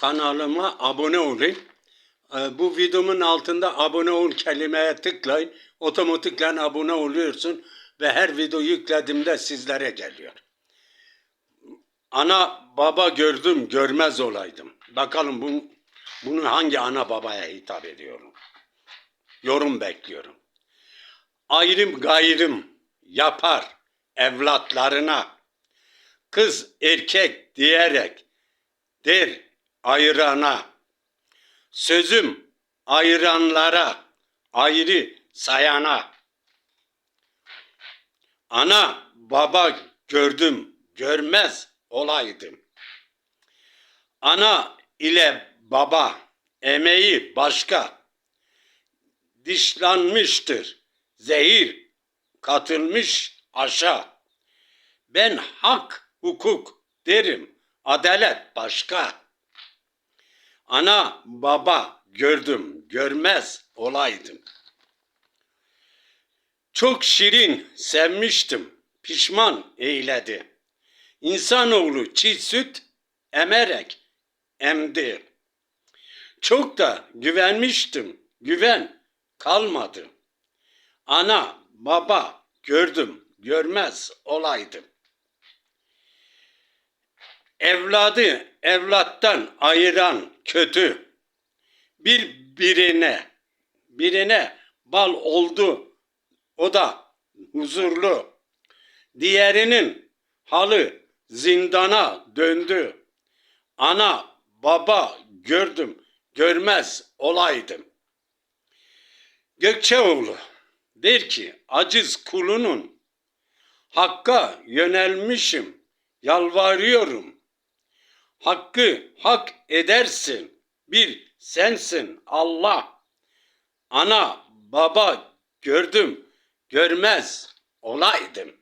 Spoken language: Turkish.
kanalıma abone olun. Ee, Bu videomun altında abone ol kelimeye tıklayın. Otomatikten abone oluyorsun ve her video yüklediğimde sizlere geliyor. Ana baba gördüm görmez olaydım. Bakalım bu, bunu hangi ana babaya hitap ediyorum. Yorum bekliyorum. Ayrım gayrım yapar evlatlarına. Kız erkek diyerek der ayırana. Sözüm ayıranlara, ayrı sayana. Ana baba gördüm, görmez olaydım. Ana ile baba emeği başka. Dişlanmıştır, zehir katılmış aşağı. Ben hak, hukuk derim, adalet başka. Ana, baba gördüm, görmez olaydım. Çok şirin sevmiştim, pişman eyledi. İnsanoğlu çiğ süt emerek emdi. Çok da güvenmiştim, güven kalmadı. Ana, baba gördüm, görmez olaydım. Evladı evlattan ayıran kötü. Bir birine, birine bal oldu. O da huzurlu. Diğerinin halı zindana döndü. Ana, baba gördüm, görmez olaydım. Gökçeoğlu der ki aciz kulunun hakka yönelmişim, yalvarıyorum. Hakkı hak edersin, bir sensin Allah. Ana, baba gördüm, görmez olaydım.